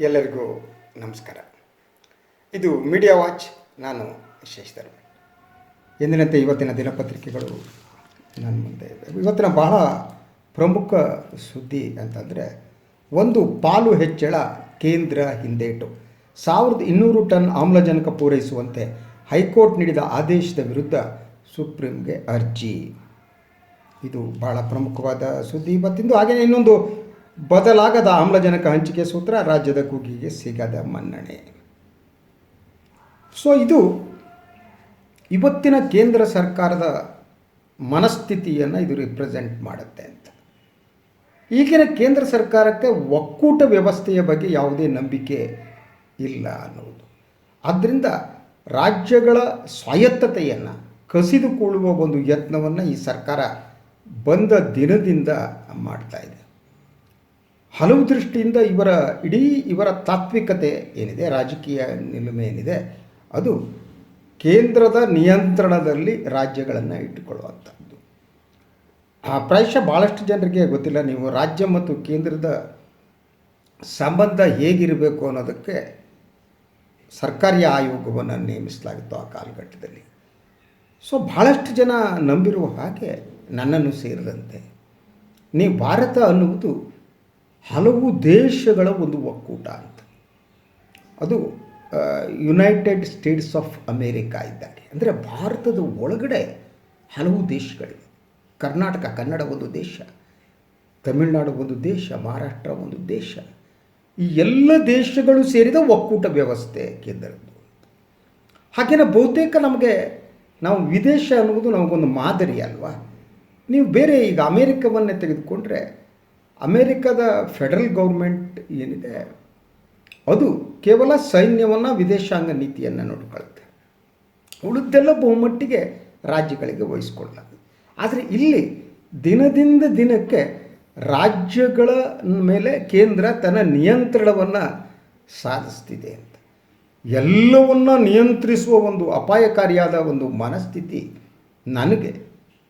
ಎಲ್ಲರಿಗೂ ನಮಸ್ಕಾರ. ಇದು ಮೀಡಿಯಾ ವಾಚ್ ನಾನು ಶಶಿಧರ್ ಎಂದಿನಂತೆ ಇವತ್ತಿನ ದಿನಪತ್ರಿಕೆಗಳು ನನ್ನ ಮುಂದೆ ಇದೆ ಇವತ್ತಿನ ಬಹಳ ಪ್ರಮುಖ ಸುದ್ದಿ ಅಂತಂದರೆ, ಒಂದು ಪಾಲು ಹೆಚ್ಚಳ ಕೇಂದ್ರ ಹಿಂದೇಟು. ಸಾವಿರದ ಇನ್ನೂರು ಟನ್ ಆಮ್ಲಜನಕ ಪೂರೈಸುವಂತೆ ಹೈಕೋರ್ಟ್ ನೀಡಿದ ಆದೇಶದ ವಿರುದ್ಧ ಸುಪ್ರೀಂಗೆ ಅರ್ಜಿ. ಇದು ಬಹಳ ಪ್ರಮುಖವಾದ ಸುದ್ದಿ. ಇವತ್ತಿಂದು ಹಾಗೆಯೇ ಇನ್ನೊಂದು ಬದಲಾಗದ ಆಮ್ಲಜನಕ ಹಂಚಿಕೆ ಸೂತ್ರ ರಾಜ್ಯದ ಕೂಗಿಗೆ ಸಿಗದ ಮನ್ನಣೆ. ಸೊ ಇದು ಇವತ್ತಿನ ಕೇಂದ್ರ ಸರ್ಕಾರದ ಮನಸ್ಥಿತಿಯನ್ನು ಇದು ರಿಪ್ರೆಸೆಂಟ್ ಮಾಡುತ್ತೆ ಅಂತ. ಈಗಿನ ಕೇಂದ್ರ ಸರ್ಕಾರಕ್ಕೆ ಒಕ್ಕೂಟ ವ್ಯವಸ್ಥೆಯ ಬಗ್ಗೆ ಯಾವುದೇ ನಂಬಿಕೆ ಇಲ್ಲ ಅನ್ನುವುದು. ಆದ್ದರಿಂದ ರಾಜ್ಯಗಳ ಸ್ವಾಯತ್ತತೆಯನ್ನು ಕಸಿದುಕೊಳ್ಳುವ ಒಂದು ಯತ್ನವನ್ನು ಈ ಸರ್ಕಾರ ಬಂದ ದಿನದಿಂದ ಮಾಡ್ತಾ ಇದೆ. ಹಲವು ದೃಷ್ಟಿಯಿಂದ ಇವರ ಇಡೀ ಇವರ ತಾತ್ವಿಕತೆ ಏನಿದೆ, ರಾಜಕೀಯ ನಿಲುಮೆ ಏನಿದೆ, ಅದು ಕೇಂದ್ರದ ನಿಯಂತ್ರಣದಲ್ಲಿ ರಾಜ್ಯಗಳನ್ನು ಇಟ್ಟುಕೊಳ್ಳುವಂಥದ್ದು ಆ ಪ್ರಾಯಶಃ ಭಾಳಷ್ಟು ಜನರಿಗೆ ಗೊತ್ತಿಲ್ಲ, ನೀವು ರಾಜ್ಯ ಮತ್ತು ಕೇಂದ್ರದ ಸಂಬಂಧ ಹೇಗಿರಬೇಕು ಅನ್ನೋದಕ್ಕೆ ಸರ್ಕಾರಿ ಆಯೋಗವನ್ನು ನೇಮಿಸಲಾಗಿತ್ತು ಆ ಕಾಲಘಟ್ಟದಲ್ಲಿ. ಸೊ ಭಾಳಷ್ಟು ಜನ ನಂಬಿರುವ ಹಾಗೆ ನನ್ನನ್ನು ಸೇರಿದಂತೆ. ನೀವು ಭಾರತ ಅನ್ನುವುದು ಹಲವು ದೇಶಗಳ ಒಂದು ಒಕ್ಕೂಟ ಅಂತ. ಅದು ಯುನೈಟೆಡ್ ಸ್ಟೇಟ್ಸ್ ಆಫ್ ಅಮೇರಿಕಾ ಇದ್ದಾರೆ. ಅಂದರೆ ಭಾರತದ ಒಳಗಡೆ ಹಲವು ದೇಶಗಳಿವೆ. ಕರ್ನಾಟಕ, ಕನ್ನಡ ಒಂದು ದೇಶ, ತಮಿಳುನಾಡು ಒಂದು ದೇಶ, ಮಹಾರಾಷ್ಟ್ರ ಒಂದು ದೇಶ. ಈ ಎಲ್ಲ ದೇಶಗಳು ಸೇರಿದ ಒಕ್ಕೂಟ ವ್ಯವಸ್ಥೆ ಕೇಂದ್ರದ್ದು. ಹಾಗೆಯೇ ಬಹುತೇಕ ನಮಗೆ ನಾವು ವಿದೇಶ ಅನ್ನುವುದು ನಮಗೊಂದು ಮಾದರಿ ಅಲ್ವಾ? ನೀವು ಬೇರೆ ಈಗ ಅಮೇರಿಕವನ್ನೇ ತೆಗೆದುಕೊಂಡ್ರೆ ಅಮೇರಿಕದ ಫೆಡರಲ್ ಗೌರ್ಮೆಂಟ್ ಏನಿದೆ, ಅದು ಕೇವಲ ಸೈನ್ಯವನ್ನು ವಿದೇಶಾಂಗ ನೀತಿಯನ್ನು ನೋಡಿಕೊಳ್ಳುತ್ತೆ ಉಳಿದೆಲ್ಲ ಬಹುಮಟ್ಟಿಗೆ ರಾಜ್ಯಗಳಿಗೆ ವಹಿಸ್ಕೊಳ್ಳಲಾಗುತ್ತೆ ಆದರೆ ಇಲ್ಲಿ ದಿನದಿಂದ ದಿನಕ್ಕೆ ರಾಜ್ಯಗಳ ಮೇಲೆ ಕೇಂದ್ರ ತನ್ನ ನಿಯಂತ್ರಣವನ್ನು ಸಾಧಿಸ್ತಿದೆ ಅಂತ. ಎಲ್ಲವನ್ನ ನಿಯಂತ್ರಿಸುವ ಒಂದು ಅಪಾಯಕಾರಿಯಾದ ಒಂದು ಮನಸ್ಥಿತಿ ನನಗೆ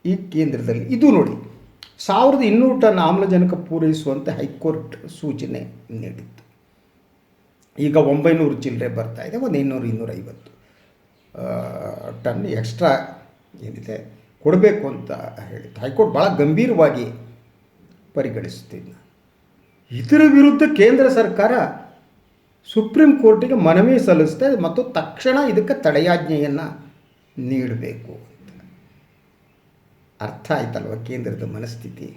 ಈ ಕೇಂದ್ರದಲ್ಲಿ. ಇದು ನೋಡಿ ಸಾವಿರದ ಇನ್ನೂರು ಟನ್ ಆಮ್ಲಜನಕ ಪೂರೈಸುವಂತೆ ಹೈಕೋರ್ಟ್ ಸೂಚನೆ ನೀಡಿತ್ತು. ಈಗ ಒಂಬೈನೂರು ಚಿಲ್ಲರೆ ಬರ್ತಾ ಇದೆ, ಒಂದು ಇನ್ನೂರು ಇನ್ನೂರೈವತ್ತು ಟನ್ ಎಕ್ಸ್ಟ್ರಾ ಏನಿದೆ ಕೊಡಬೇಕು ಅಂತ ಹೇಳಿತ್ತು. ಹೈಕೋರ್ಟ್ ಭಾಳ ಗಂಭೀರವಾಗಿ ಪರಿಗಣಿಸುತ್ತಿದ್ದ ಇದರ ವಿರುದ್ಧ ಕೇಂದ್ರ ಸರ್ಕಾರ ಸುಪ್ರೀಂ ಕೋರ್ಟಿಗೆ ಮನವಿ ಸಲ್ಲಿಸ್ತಾ ಮತ್ತು ತಕ್ಷಣ ಇದಕ್ಕೆ ತಡೆಯಾಜ್ಞೆಯನ್ನು ನೀಡಬೇಕು. ಅರ್ಥ ಆಯ್ತಲ್ವ ಕೇಂದ್ರದ ಮನಸ್ಥಿತಿ?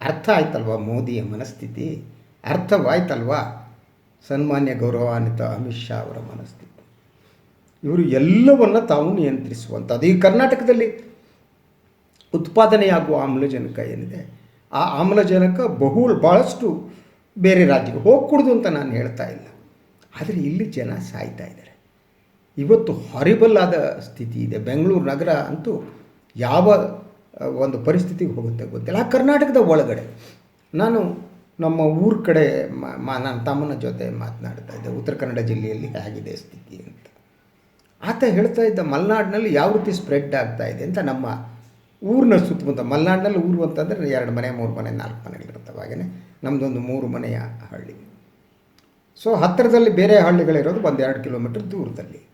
ಅರ್ಥ ಆಯ್ತಲ್ವ ಮೋದಿಯ ಮನಸ್ಥಿತಿ? ಅರ್ಥವಾಯ್ತಲ್ವ ಸನ್ಮಾನ್ಯ ಗೌರವಾನ್ವಿತ ಅಮಿತ್ ಶಾ ಅವರ ಮನಸ್ಥಿತಿ? ಇವರು ಎಲ್ಲವನ್ನು ತಾವು ನಿಯಂತ್ರಿಸುವಂಥದ್ದು ಈ ಕರ್ನಾಟಕದಲ್ಲಿ ಉತ್ಪಾದನೆಯಾಗುವ ಆಮ್ಲಜನಕ ಏನಿದೆ, ಆ ಆಮ್ಲಜನಕ ಬಹು ಭಾಳಷ್ಟು ಬೇರೆ ರಾಜ್ಯಕ್ಕೆ ಹೋಗ್ಕೊಡ್ದು ಅಂತ ನಾನು ಹೇಳ್ತಾ ಇಲ್ಲ. ಆದರೆ ಇಲ್ಲಿ ಜನ ಸಾಯ್ತಾ ಇದ್ದಾರೆ. ಇವತ್ತು ಹಾರಿಬಲ್ ಆದ ಸ್ಥಿತಿ ಇದೆ. ಬೆಂಗಳೂರು ನಗರ ಅಂತೂ ಯಾವ ಒಂದು ಪರಿಸ್ಥಿತಿಗೆ ಹೋಗುತ್ತೆ ಗೊತ್ತಿಲ್ಲ. ಆ ಕರ್ನಾಟಕದ ಒಳಗಡೆ ನಾನು ನಮ್ಮ ಊರ ಕಡೆ ಮಾ ನನ್ನ ತಮ್ಮನ ಜೊತೆ ಮಾತನಾಡ್ತಾ ಇದ್ದೆ. ಉತ್ತರ ಕನ್ನಡ ಜಿಲ್ಲೆಯಲ್ಲಿ ಆಗಿದೆ ಸ್ಥಿತಿ ಅಂತ. ಆತ ಹೇಳ್ತಾ ಇದ್ದ ಮಲೆನಾಡಿನಲ್ಲಿ ಯಾವ ರೀತಿ ಸ್ಪ್ರೆಡ್ ಆಗ್ತಾ ಇದೆ ಅಂತ ನಮ್ಮ ಊರಿನ ಸುತ್ತಮುತ್ತ, ಮಲೆನಾಡಿನಲ್ಲಿ ಊರು ಅಂತಂದರೆ ಎರಡು ಮನೆ, ಮೂರು ಮನೆ, ನಾಲ್ಕು ಮನೆಗಳಿರ್ತವೆ ಹಾಗೆಯೇ ನಮ್ಮದೊಂದು ಮೂರು ಮನೆಯ ಹಳ್ಳಿ. ಸೊ ಹತ್ತಿರದಲ್ಲಿ ಬೇರೆ ಹಳ್ಳಿಗಳಿರೋದು ಒಂದು ಎರಡು ಕಿಲೋಮೀಟರ್ ದೂರದಲ್ಲಿ.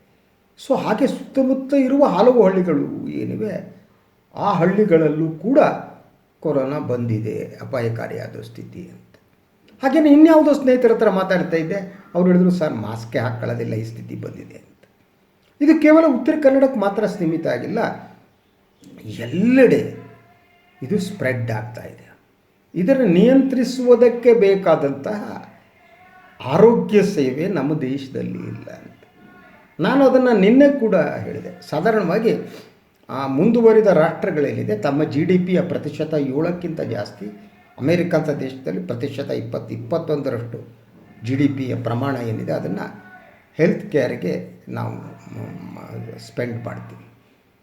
ಸೊ ಹಾಗೆ ಸುತ್ತಮುತ್ತ ಇರುವ ಹಲವು ಹಳ್ಳಿಗಳು ಏನಿವೆ? ಆ ಹಳ್ಳಿಗಳಲ್ಲೂ ಕೂಡ ಕೊರೋನಾ ಬಂದಿದೆ, ಅಪಾಯಕಾರಿಯಾದ ಸ್ಥಿತಿ ಅಂತ. ಹಾಗೆಯೇ ಇನ್ಯಾವುದೋ ಸ್ನೇಹಿತರ ಹತ್ರ ಮಾತಾಡ್ತಾ ಇದ್ದೆ, ಅವ್ರು ಹೇಳಿದ್ರು, ಸರ್, ಮಾಸ್ಕೆ ಹಾಕ್ಕೊಳ್ಳೋದಿಲ್ಲ ಈ ಸ್ಥಿತಿ ಬಂದಿದೆ ಅಂತ. ಇದು ಕೇವಲ ಉತ್ತರ ಕನ್ನಡಕ್ಕೆ ಮಾತ್ರ ಸೀಮಿತ ಆಗಿಲ್ಲ, ಎಲ್ಲೆಡೆ ಇದು ಸ್ಪ್ರೆಡ್ ಆಗ್ತಾ ಇದೆ. ಇದನ್ನು ನಿಯಂತ್ರಿಸುವುದಕ್ಕೆ ಬೇಕಾದಂತಹ ಆರೋಗ್ಯ ಸೇವೆ ನಮ್ಮ ದೇಶದಲ್ಲಿ ಇಲ್ಲ ಅಂತ. ನಾನು ಅದನ್ನು ನಿನ್ನೆ ಕೂಡ ಹೇಳಿದೆ. ಸಾಧಾರಣವಾಗಿ ಮುಂದುವರಿದ ರಾಷ್ಟ್ರಗಳೇನಿದೆ, ತಮ್ಮ ಜಿ ಡಿ ಪಿಯ ಪ್ರತಿಶತ ಏಳಕ್ಕಿಂತ ಜಾಸ್ತಿ ಅಮೇರಿಕಂಥ ದೇಶದಲ್ಲಿ ಪ್ರತಿಶತ ಇಪ್ಪತ್ತು, ಇಪ್ಪತ್ತೊಂದರಷ್ಟು ಜಿ ಡಿ ಪಿಯ ಪ್ರಮಾಣ ಏನಿದೆ, ಅದನ್ನು ಹೆಲ್ತ್ ಕೇರ್ಗೆ ನಾವು ಸ್ಪೆಂಡ್ ಮಾಡ್ತೀವಿ,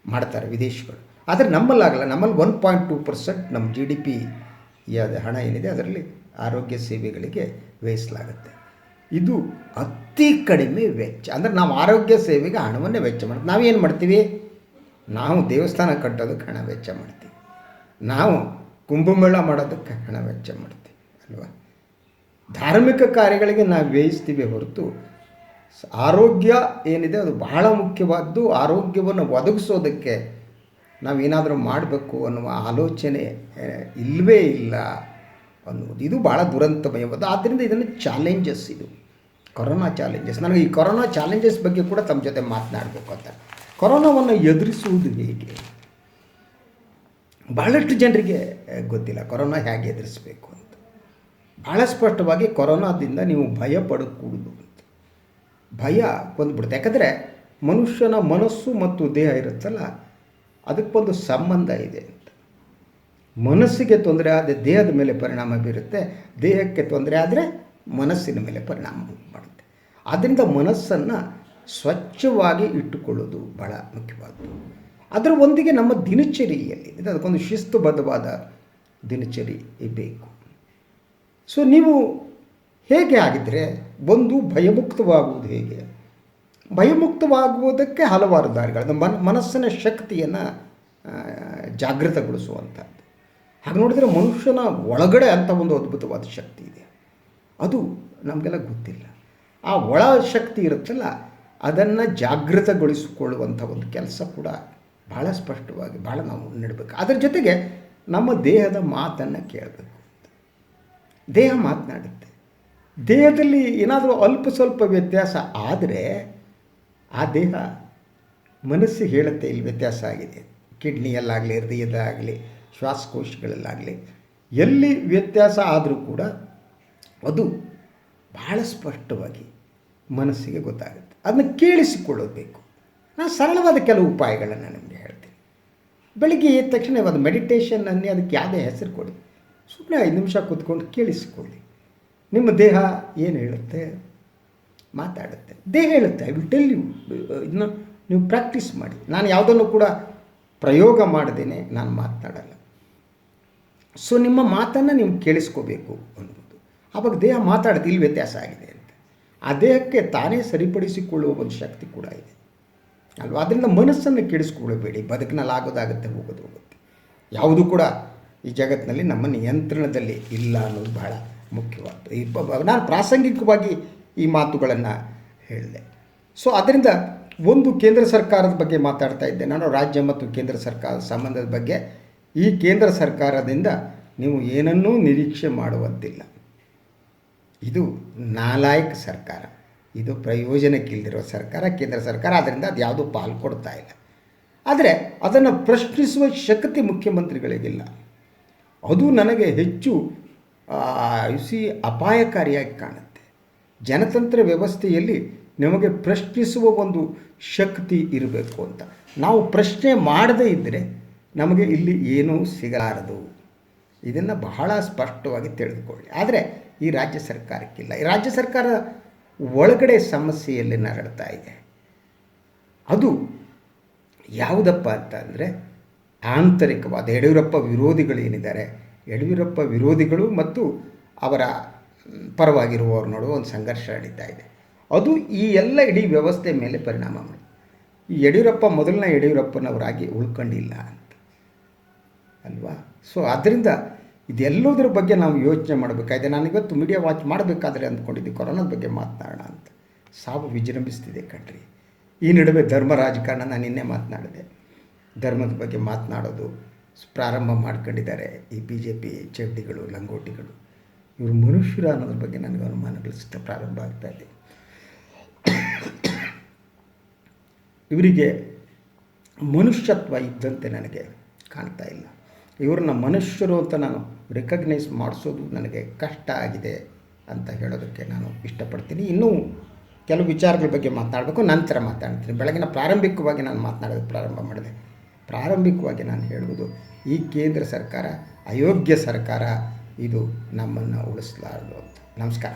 ಮಾಡ್ತಾರೆ ವಿದೇಶಿಗಳು. ಆದರೆ ನಮ್ಮಲ್ಲಾಗಲ್ಲ ನಮ್ಮಲ್ಲಿ ಒನ್ ಪಾಯಿಂಟ್ ಟೂ ಪರ್ಸೆಂಟ್ ನಮ್ಮ ಜಿ ಡಿ ಪಿ ಹಣ ಏನಿದೆ, ಅದರಲ್ಲಿ ಆರೋಗ್ಯ ಸೇವೆಗಳಿಗೆ ವ್ಯಯಿಸಲಾಗುತ್ತೆ. ಇದು ಅತಿ ಕಡಿಮೆ ವೆಚ್ಚ. ಅಂದರೆ ನಾವು ಆರೋಗ್ಯ ಸೇವೆಗೆ ಹಣವನ್ನೇ ವೆಚ್ಚ ಮಾಡ್ತೀವಿ. ನಾವೇನು ಮಾಡ್ತೀವಿ? ನಾವು ದೇವಸ್ಥಾನ ಕಟ್ಟೋದಕ್ಕೆ ಹಣ ವೆಚ್ಚ ಮಾಡ್ತೀವಿ. ನಾವು ಕುಂಭಮೇಳ ಮಾಡೋದಕ್ಕೆ ಹಣ ವೆಚ್ಚ ಮಾಡ್ತೀವಿ, ಅಲ್ವಾ? ಧಾರ್ಮಿಕ ಕಾರ್ಯಗಳಿಗೆ ನಾವು ವ್ಯಯಿಸ್ತೀವಿ ಹೊರತು ಆರೋಗ್ಯ ಏನಿದೆ ಅದು ಬಹಳ ಮುಖ್ಯವಾದ್ದು. ಆರೋಗ್ಯವನ್ನು ಒದಗಿಸೋದಕ್ಕೆ ನಾವೇನಾದರೂ ಮಾಡಬೇಕು ಅನ್ನುವ ಆಲೋಚನೆ ಇಲ್ಲವೇ ಇಲ್ಲ ಅನ್ನೋದು ಇದು ಭಾಳ ದುರಂತಮಯವಾದ ಆದ್ದರಿಂದ ಇದನ್ನು ಚಾಲೆಂಜಸ್ ಇದು. ಕೊರೋನಾ ಚಾಲೆಂಜಸ್ ನನಗೆ ಈ ಕೊರೋನಾ ಚಾಲೆಂಜಸ್ ಬಗ್ಗೆ ಕೂಡ ತಮ್ಮ ಜೊತೆ ಮಾತನಾಡಬೇಕು ಅಂತ. ಕೊರೋನಾವನ್ನು ಎದುರಿಸುವುದು ಹೇಗೆ? ಬಹಳಷ್ಟು ಜನರಿಗೆ ಗೊತ್ತಿಲ್ಲ ಕೊರೋನಾ ಹೇಗೆ ಎದುರಿಸಬೇಕು ಅಂತ. ಭಾಳ ಸ್ಪಷ್ಟವಾಗಿ ಕೊರೋನಾದಿಂದ ನೀವು ಭಯ ಪಡಕೂಡುದು ಅಂತ. ಭಯ ಬಂದ್ಬಿಡುತ್ತೆ. ಯಾಕಂದರೆ ಮನುಷ್ಯನ ಮನಸ್ಸು ಮತ್ತು ದೇಹ ಇರುತ್ತಲ್ಲ, ಅದಕ್ಕೊಂದು ಸಂಬಂಧ ಇದೆ ಅಂತ. ಮನಸ್ಸಿಗೆ ತೊಂದರೆ ಆದರೆ ದೇಹದ ಮೇಲೆ ಪರಿಣಾಮ ಬೀರುತ್ತೆ, ದೇಹಕ್ಕೆ ತೊಂದರೆ ಆದರೆ ಮನಸ್ಸಿನ ಮೇಲೆ ಪರಿಣಾಮ ಮಾಡುತ್ತೆ ಆದ್ದರಿಂದ ಮನಸ್ಸನ್ನು ಸ್ವಚ್ಛವಾಗಿ ಇಟ್ಟುಕೊಳ್ಳೋದು ಬಹಳ ಮುಖ್ಯವಾದದ್ದು ಅದರ ಒಂದಿಗೆ ನಮ್ಮ ದಿನಚರಿಯಲ್ಲಿ ಅದಕ್ಕೊಂದು ಶಿಸ್ತುಬದ್ಧವಾದ ದಿನಚರಿ ಬೇಕು. ಸೊ ನೀವು ಹೇಗೆ ಆಗಿದ್ದರೆ ಒಂದು ಭಯಮುಕ್ತವಾಗುವುದು ಹೇಗೆ? ಭಯಮುಕ್ತವಾಗುವುದಕ್ಕೆ ಹಲವಾರು ದಾರಿಗಳು. ಮನ್, ಮನಸ್ಸಿನ ಶಕ್ತಿಯನ್ನು ಜಾಗೃತಗೊಳಿಸುವಂಥದ್ದು. ಹಾಗೆ ನೋಡಿದರೆ ಮನುಷ್ಯನ ಒಳಗಡೆ ಅಂತ ಒಂದು ಅದ್ಭುತವಾದ ಶಕ್ತಿ ಇದೆ. ಅದು ನಮಗೆಲ್ಲ ಗೊತ್ತಿಲ್ಲ. ಆ ಒಳ ಶಕ್ತಿ ಇರುತ್ತಲ್ಲ ಅದನ್ನು ಜಾಗೃತಗೊಳಿಸಿಕೊಳ್ಳುವಂಥ ಒಂದು ಕೆಲಸ ಕೂಡ ಭಾಳ ಸ್ಪಷ್ಟವಾಗಿ ಭಾಳ ನಾವು ನೀಡಬೇಕು. ಅದರ ಜೊತೆಗೆ ನಮ್ಮ ದೇಹದ ಮಾತನ್ನು ಕೇಳಬೇಕು. ದೇಹ ಮಾತನಾಡುತ್ತೆ. ದೇಹದಲ್ಲಿ ಏನಾದರೂ ಅಲ್ಪ ಸ್ವಲ್ಪ ವ್ಯತ್ಯಾಸ ಆದರೆ ಆ ದೇಹ ಮನಸ್ಸಿಗೆ ಹೇಳುತ್ತೆ, ಇಲ್ಲಿ ವ್ಯತ್ಯಾಸ ಆಗಿದೆ. ಕಿಡ್ನಿಯಲ್ಲಾಗಲಿ ಹೃದಯದಾಗಲಿ ಶ್ವಾಸಕೋಶಗಳಲ್ಲಾಗಲಿ, ಎಲ್ಲಿ ವ್ಯತ್ಯಾಸ ಆದರೂ ಕೂಡ ಅದು ಬಹಳ ಸ್ಪಷ್ಟವಾಗಿ ಮನಸ್ಸಿಗೆ ಗೊತ್ತಾಗುತ್ತೆ. ಅದನ್ನು ಕೇಳಿಸಿಕೊಳ್ಳಬೇಕು. ನಾನು ಸರಳವಾದ ಕೆಲವು ಉಪಾಯಗಳನ್ನು ನಿಮಗೆ ಹೇಳ್ತೀನಿ. ಬೆಳಿಗ್ಗೆ ಎದ್ದ ತಕ್ಷಣ ಅದು ಮೆಡಿಟೇಷನ್ ಅನ್ನಿ ಅದಕ್ಕೆ ಯಾವುದೇ ಹೆಸರು ಕೊಡಿ. ಸುಮ್ಮನೆ ಐದು ನಿಮಿಷ ಕೂತ್ಕೊಂಡು ಕೇಳಿಸಿಕೊಳ್ಳಿ. ನಿಮ್ಮ ದೇಹ ಏನು ಹೇಳುತ್ತೆ? ಮಾತಾಡುತ್ತೆ. ದೇಹ ಹೇಳುತ್ತೆ ಐ ವಿಲ್ ಟೆಲ್ ಯು ಇದನ್ನ ನೀವು ಪ್ರಾಕ್ಟೀಸ್ ಮಾಡಿ. ನಾನು ಯಾವುದನ್ನು ಕೂಡ ಪ್ರಯೋಗ ಮಾಡದೇನೆ, ನಾನು ಮಾತನಾಡಲ್ಲ ಸೊ ನಿಮ್ಮ ಮಾತನ್ನು ನೀವು ಕೇಳಿಸ್ಕೋಬೇಕು ಅನ್ನೋದು ಆವಾಗ ದೇಹ ಮಾತಾಡೋದು ಇಲ್ಲಿ ವ್ಯತ್ಯಾಸ ಆಗಿದೆ ಆ ದೇಹಕ್ಕೆ ತಾನೇ ಸರಿಪಡಿಸಿಕೊಳ್ಳುವ ಒಂದು ಶಕ್ತಿ ಕೂಡ ಇದೆ. ಅಲ್ವಾ? ಅದರಿಂದ ಮನಸ್ಸನ್ನು ಕೆಡಿಸ್ಕೊಳ್ಳಬೇಡಿ. ಬದುಕಿನಲ್ಲಿ ಆಗೋದಾಗುತ್ತೆ ಹೋಗೋದು, ಹೋಗುತ್ತೆ. ಯಾವುದು ಕೂಡ ಈ ಜಗತ್ತಿನಲ್ಲಿ ನಮ್ಮ ನಿಯಂತ್ರಣದಲ್ಲಿ ಇಲ್ಲ ಅನ್ನೋದು ಬಹಳ ಮುಖ್ಯವಾದ ಈ ನಾನು ಪ್ರಾಸಂಗಿಕವಾಗಿ ಈ ಮಾತುಗಳನ್ನು ಹೇಳಿದೆ. ಸೊ, ಅದರಿಂದ ಒಂದು ಕೇಂದ್ರ ಸರ್ಕಾರದ ಬಗ್ಗೆ ಮಾತಾಡ್ತಾ ಇದ್ದೆ. ನಾನು ರಾಜ್ಯ ಮತ್ತು ಕೇಂದ್ರ ಸರ್ಕಾರದ ಸಂಬಂಧದ ಬಗ್ಗೆ ಈ ಕೇಂದ್ರ ಸರ್ಕಾರದಿಂದ ನೀವು ಏನನ್ನೂ ನಿರೀಕ್ಷೆ ಮಾಡುವಂತಿಲ್ಲ. ಇದು ನಾಲಾಯಕ್ ಸರ್ಕಾರ. ಇದು ಪ್ರಯೋಜನಕ್ಕಿಲ್ಲದಿರುವ ಸರ್ಕಾರ, ಕೇಂದ್ರ ಸರ್ಕಾರ ಅದರಿಂದ ಅದು ಯಾವುದೂ ಪಾಲು ಕೊಡ್ತಾ ಇಲ್ಲ. ಆದರೆ ಅದನ್ನು ಪ್ರಶ್ನಿಸುವ ಶಕ್ತಿ ಮುಖ್ಯಮಂತ್ರಿಗಳಿಗಿಲ್ಲ. ಅದು ನನಗೆ ಹೆಚ್ಚು ಸಿ ಅಪಾಯಕಾರಿಯಾಗಿ ಕಾಣುತ್ತೆ. ಜನತಂತ್ರ ವ್ಯವಸ್ಥೆಯಲ್ಲಿ ನಮಗೆ ಪ್ರಶ್ನಿಸುವ ಒಂದು ಶಕ್ತಿ ಇರಬೇಕು ಅಂತ. ನಾವು ಪ್ರಶ್ನೆ ಮಾಡದೇ ಇದ್ದರೆ ನಮಗೆ ಇಲ್ಲಿ ಏನೂ ಸಿಗಲಾರದು. ಇದನ್ನು ಬಹಳ ಸ್ಪಷ್ಟವಾಗಿ ತಿಳಿದುಕೊಳ್ಳಿ. ಆದರೆ ಈ ರಾಜ್ಯ ಸರ್ಕಾರಕ್ಕಿಲ್ಲ. ಈ ರಾಜ್ಯ ಸರ್ಕಾರ ಒಳಗಡೆ ಸಮಸ್ಯೆಯಲ್ಲಿ ನರಳ್ತಾ ಇದೆ. ಅದು ಯಾವುದಪ್ಪ ಅಂತ ಅಂದರೆ ಆಂತರಿಕವಾದ ಯಡಿಯೂರಪ್ಪ ವಿರೋಧಿಗಳೇನಿದ್ದಾರೆ ಯಡಿಯೂರಪ್ಪ ವಿರೋಧಿಗಳು ಮತ್ತು ಅವರ ಪರವಾಗಿರುವವ್ರ ನಡುವೆ ಒಂದು ಸಂಘರ್ಷ ನಡೀತಾ ಇದೆ. ಅದು ಈ ಎಲ್ಲ ಇಡೀ ವ್ಯವಸ್ಥೆ ಮೇಲೆ ಪರಿಣಾಮ ಮಾಡಿ. ಈ ಯಡಿಯೂರಪ್ಪ ಮೊದಲನೇ ಯಡಿಯೂರಪ್ಪನವರಾಗಿ ಉಳ್ಕೊಂಡಿಲ್ಲ ಅಂತ. ಅಲ್ವಾ? ಸೊ ಅದರಿಂದ ಇದೆಲ್ಲದರ ಬಗ್ಗೆ ನಾವು ಯೋಚನೆ ಮಾಡಬೇಕಾಗಿದೆ. ನಾನು ಇವತ್ತು ಮೀಡಿಯಾ ವಾಚ್ ಮಾಡಬೇಕಾದ್ರೆ ಅಂದ್ಕೊಂಡಿದ್ದೆ, ಕೊರೋನಾದ ಬಗ್ಗೆ ಮಾತನಾಡೋಣ ಅಂತ. ಸಾವು ವಿಜೃಂಭಿಸ್ತಿದೆ ಕಣ್ರಿ. ಈ ನಡುವೆ ಧರ್ಮ ರಾಜಕಾರಣ ನಾನು ನಿನ್ನೆ ಮಾತನಾಡಿದೆ. ಧರ್ಮದ ಬಗ್ಗೆ ಮಾತನಾಡೋದು ಪ್ರಾರಂಭ ಮಾಡ್ಕೊಂಡಿದ್ದಾರೆ ಈ ಬಿ ಜೆ ಪಿ ಚಡ್ಡಿಗಳು ಲಂಗೋಟಿಗಳು. ಇವರು ಮನುಷ್ಯರು ಅನ್ನೋದ್ರ ಬಗ್ಗೆ ನನಗೆ ಅನುಮಾನಗಳು ಸಿಗ್ತಾ ಪ್ರಾರಂಭ ಆಗ್ತಾ ಇದೆ. ಇವರಿಗೆ ಮನುಷ್ಯತ್ವ ಇದ್ದಂತೆ ನನಗೆ ಕಾಣ್ತಾ ಇಲ್ಲ. ಇವ್ರನ್ನ ಮನುಷ್ಯರು ಅಂತ ನಾನು ರೆಕಗ್ನೈಸ್ ಮಾಡಿಸೋದು ನನಗೆ ಕಷ್ಟ ಆಗಿದೆ ಅಂತ ಹೇಳೋದಕ್ಕೆ ನಾನು ಇಷ್ಟಪಡ್ತೀನಿ. ಇನ್ನೂ ಕೆಲವು ವಿಚಾರಗಳ ಬಗ್ಗೆ ಮಾತನಾಡಬೇಕು ನಂತರ ಮಾತಾಡ್ತೀನಿ. ಬೆಳಗಿನ ಪ್ರಾರಂಭಿಕವಾಗಿ ನಾನು ಮಾತನಾಡೋದು ಪ್ರಾರಂಭ ಮಾಡಿದೆ. ಪ್ರಾರಂಭಿಕವಾಗಿ ನಾನು ಹೇಳುವುದು, ಈ ಕೇಂದ್ರ ಸರ್ಕಾರ, ಅಯೋಗ್ಯ ಸರ್ಕಾರ, ಇದು ನಮ್ಮನ್ನು ಉಳಿಸಲಾರದು ಅಂತ. ನಮಸ್ಕಾರ.